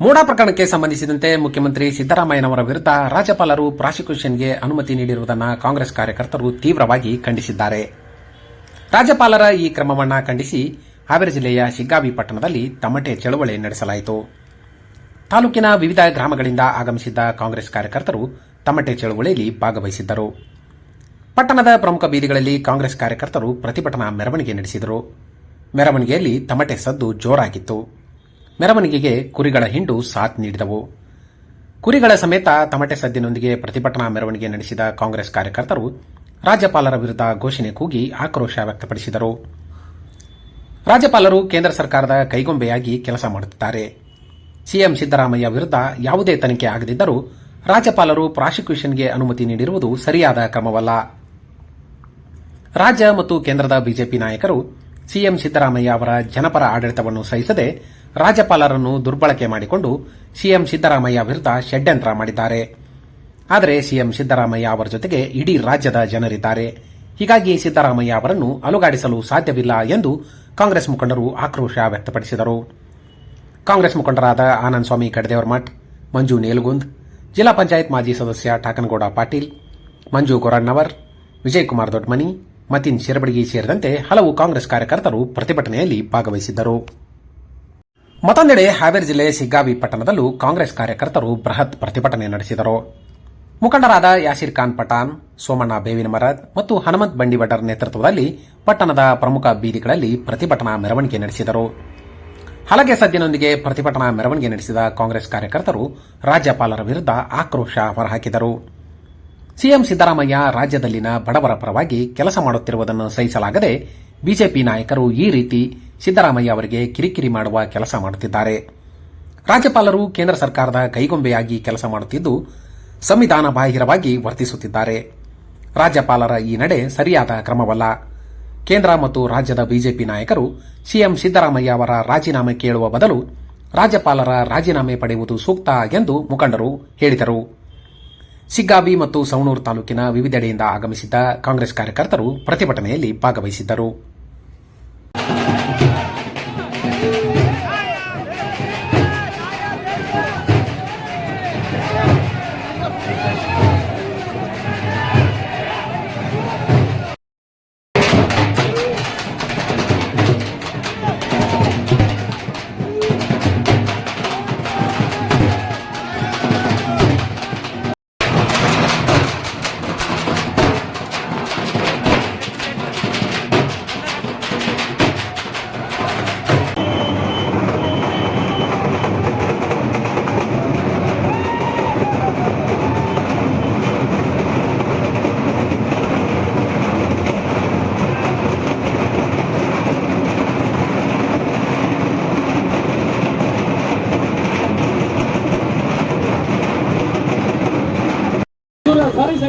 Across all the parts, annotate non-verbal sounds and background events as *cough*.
ಮೂಡಾ ಪ್ರಕರಣಕ್ಕೆ ಸಂಬಂಧಿಸಿದಂತೆ ಮುಖ್ಯಮಂತ್ರಿ ಸಿದ್ದರಾಮಯ್ಯನವರ ವಿರುದ್ಧ ರಾಜ್ಯಪಾಲರು ಪ್ರಾಸಿಕ್ಯೂಷನ್ಗೆ ಅನುಮತಿ ನೀಡಿರುವುದನ್ನು ಕಾಂಗ್ರೆಸ್ ಕಾರ್ಯಕರ್ತರು ತೀವ್ರವಾಗಿ ಖಂಡಿಸಿದ್ದಾರೆ. ರಾಜ್ಯಪಾಲರ ಈ ಕ್ರಮವನ್ನು ಖಂಡಿಸಿ ಹಾವೇರಿ ಜಿಲ್ಲೆಯ ಶಿಗ್ಗಾವಿ ಪಟ್ಟಣದಲ್ಲಿ ತಮಟೆ ಚಳವಳಿ ನಡೆಸಲಾಯಿತು. ತಾಲೂಕಿನ ವಿವಿಧ ಗ್ರಾಮಗಳಿಂದ ಆಗಮಿಸಿದ್ದ ಕಾಂಗ್ರೆಸ್ ಕಾರ್ಯಕರ್ತರು ತಮಟೆ ಚಳವಳಿಯಲ್ಲಿ ಭಾಗವಹಿಸಿದ್ದರು. ಪಟ್ಟಣದ ಪ್ರಮುಖ ಬೀದಿಗಳಲ್ಲಿ ಕಾಂಗ್ರೆಸ್ ಕಾರ್ಯಕರ್ತರು ಪ್ರತಿಭಟನಾ ಮೆರವಣಿಗೆ ನಡೆಸಿದರು. ಮೆರವಣಿಗೆಯಲ್ಲಿ ತಮಟೆ ಸದ್ದು ಜೋರಾಗಿತ್ತು. ಮೆರವಣಿಗೆಗೆ ಕುರಿಗಳ ಹಿಂಡು ಸಾಥ್ ನೀಡಿದವು. ಕುರಿಗಳ ಸಮೇತ ತಮಟೆ ಸದ್ದಿನೊಂದಿಗೆ ಪ್ರತಿಭಟನಾ ಮೆರವಣಿಗೆ ನಡೆಸಿದ ಕಾಂಗ್ರೆಸ್ ಕಾರ್ಯಕರ್ತರು ರಾಜ್ಯಪಾಲರ ವಿರುದ್ಧ ಘೋಷಣೆ ಕೂಗಿ ಆಕ್ರೋಶ ವ್ಯಕ್ತಪಡಿಸಿದರು. ರಾಜ್ಯಪಾಲರು ಕೇಂದ್ರ ಸರ್ಕಾರದ ಕೈಗೊಂಬೆಯಾಗಿ ಕೆಲಸ ಮಾಡುತ್ತಿದ್ದಾರೆ. ಸಿಎಂ ಸಿದ್ದರಾಮಯ್ಯ ವಿರುದ್ಧ ಯಾವುದೇ ತನಿಖೆ ಆಗದಿದ್ದರೂ ರಾಜ್ಯಪಾಲರು ಪ್ರಾಸಿಕ್ಯೂಷನ್ಗೆ ಅನುಮತಿ ನೀಡಿರುವುದು ಸರಿಯಾದ ಕ್ರಮವಲ್ಲ. ರಾಜ್ಯ ಮತ್ತು ಕೇಂದ್ರದ ಬಿಜೆಪಿ ನಾಯಕರು ಸಿಎಂ ಸಿದ್ದರಾಮಯ್ಯ ಅವರ ಜನಪರ ಆಡಳಿತವನ್ನು ಸಹಿಸದೆ ರಾಜ್ಯಪಾಲರನ್ನು ದುರ್ಬಳಕೆ ಮಾಡಿಕೊಂಡು ಸಿಎಂ ಸಿದ್ದರಾಮಯ್ಯ ವಿರುದ್ಧ ಷಡ್ಯಂತ್ರ ಮಾಡಿದ್ದಾರೆ. ಆದರೆ ಸಿಎಂ ಸಿದ್ದರಾಮಯ್ಯ ಅವರ ಜೊತೆಗೆ ಇಡೀ ರಾಜ್ಯದ ಜನರಿದ್ದಾರೆ. ಹೀಗಾಗಿ ಸಿದ್ದರಾಮಯ್ಯ ಅವರನ್ನು ಅಲುಗಾಡಿಸಲು ಸಾಧ್ಯವಿಲ್ಲ ಎಂದು ಕಾಂಗ್ರೆಸ್ ಮುಖಂಡರು ಆಕ್ರೋಶ ವ್ಯಕ್ತಪಡಿಸಿದರು. ಕಾಂಗ್ರೆಸ್ ಮುಖಂಡರಾದ ಆನಂದ್ ಸ್ವಾಮಿ ಕಡದೇವರ್ಮಠ್ ಮಂಜು ನೇಲುಗುಂದ್, ಜಿಲ್ಲಾ ಪಂಚಾಯತ್ ಮಾಜಿ ಸದಸ್ಯ ಠಾಕನಗೌಡ ಪಾಟೀಲ್, ಮಂಜು ಗೊರಣ್ಣವರ್ ವಿಜಯಕುಮಾರ್ ದೊಡ್ಮನಿ ಮತಿನ್ ಶಿರಬಡಗಿ ಸೇರಿದಂತೆ ಹಲವು ಕಾಂಗ್ರೆಸ್ ಕಾರ್ಯಕರ್ತರು ಪ್ರತಿಭಟನೆಯಲ್ಲಿ ಭಾಗವಹಿಸಿದ್ದರು. ಮತ್ತೊಂದೆಡೆ ಹಾವೇರಿ ಜಿಲ್ಲೆ ಸಿಗ್ಗಾವಿ ಪಟ್ಟಣದಲ್ಲೂ ಕಾಂಗ್ರೆಸ್ ಕಾರ್ಯಕರ್ತರು ಬೃಹತ್ ಪ್ರತಿಭಟನೆ ನಡೆಸಿದರು. ಮುಖಂಡರಾದ ಯಾಸಿರ್ ಖಾನ್ ಪಠಾನ್ ಸೋಮಣ್ಣ ಬೇವಿನಮರದ್ ಮತ್ತು ಹನುಮಂತ್ ಬಂಡಿವಡರ್ ನೇತೃತ್ವದಲ್ಲಿ ಪಟ್ಟಣದ ಪ್ರಮುಖ ಬೀದಿಗಳಲ್ಲಿ ಪ್ರತಿಭಟನಾ ಮೆರವಣಿಗೆ ನಡೆಸಿದರು. ಹಲಗೆ ಸದ್ದಿನೊಂದಿಗೆ ಪ್ರತಿಭಟನಾ ಮೆರವಣಿಗೆ ನಡೆಸಿದ ಕಾಂಗ್ರೆಸ್ ಕಾರ್ಯಕರ್ತರು ರಾಜ್ಯಪಾಲರ ವಿರುದ್ಧ ಆಕ್ರೋಶ ಹೊರಹಾಕಿದರು. ಸಿಎಂ ಸಿದ್ದರಾಮಯ್ಯ ರಾಜ್ಯದಲ್ಲಿನ ಬಡವರ ಪರವಾಗಿ ಕೆಲಸ ಮಾಡುತ್ತಿರುವುದನ್ನು ಸಹಿಸಲಾಗದೆ ಬಿಜೆಪಿ ನಾಯಕರು ಈ ರೀತಿ ಸಿದ್ದರಾಮಯ್ಯ ಅವರಿಗೆ ಕಿರಿಕಿರಿ ಮಾಡುವ ಕೆಲಸ ಮಾಡುತ್ತಿದ್ದಾರೆ. ರಾಜ್ಯಪಾಲರು ಕೇಂದ್ರ ಸರ್ಕಾರದ ಕೈಗೊಂಬೆಯಾಗಿ ಕೆಲಸ ಮಾಡುತ್ತಿದ್ದು, ಸಂವಿಧಾನ ಬಾಹಿರವಾಗಿ ವರ್ತಿಸುತ್ತಿದ್ದಾರೆ. ರಾಜ್ಯಪಾಲರ ಈ ನಡೆ ಸರಿಯಾದ ಕ್ರಮವಲ್ಲ. ಕೇಂದ್ರ ಮತ್ತು ರಾಜ್ಯದ ಬಿಜೆಪಿ ನಾಯಕರು ಸಿಎಂ ಸಿದ್ದರಾಮಯ್ಯ ಅವರ ರಾಜೀನಾಮೆ ಕೇಳುವ ಬದಲು ರಾಜ್ಯಪಾಲರ ರಾಜೀನಾಮೆ ಪಡೆಯುವುದು ಸೂಕ್ತ ಎಂದು ಮುಖಂಡರು ಹೇಳಿದರು. ಸಿಗ್ಗಾವಿ ಮತ್ತು ಸವಣೂರು ತಾಲೂಕಿನ ವಿವಿಧೆಡೆಯಿಂದ ಆಗಮಿಸಿದ್ದ ಕಾಂಗ್ರೆಸ್ ಕಾರ್ಯಕರ್ತರು ಪ್ರತಿಭಟನೆಯಲ್ಲಿ ಭಾಗವಹಿಸಿದ್ದರು.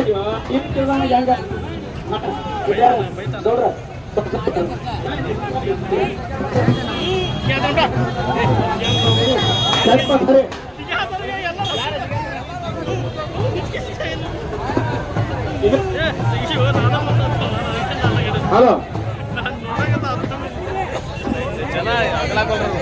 ಇನ್ನು ತಿಳ್ದಾನ ಹೆಂಗ ನೋಡ್ರ ಸ್ವಲ್ಪ ಸರಿ ಹಲೋ. ಸಾರಿ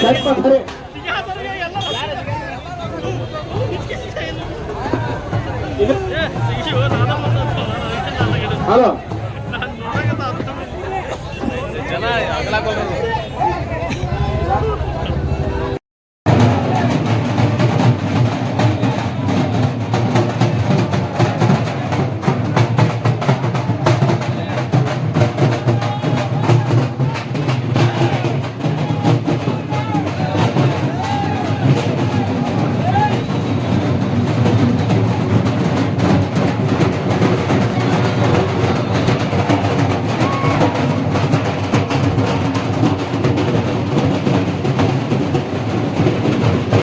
ಸರಿ *laughs* ಬಾ,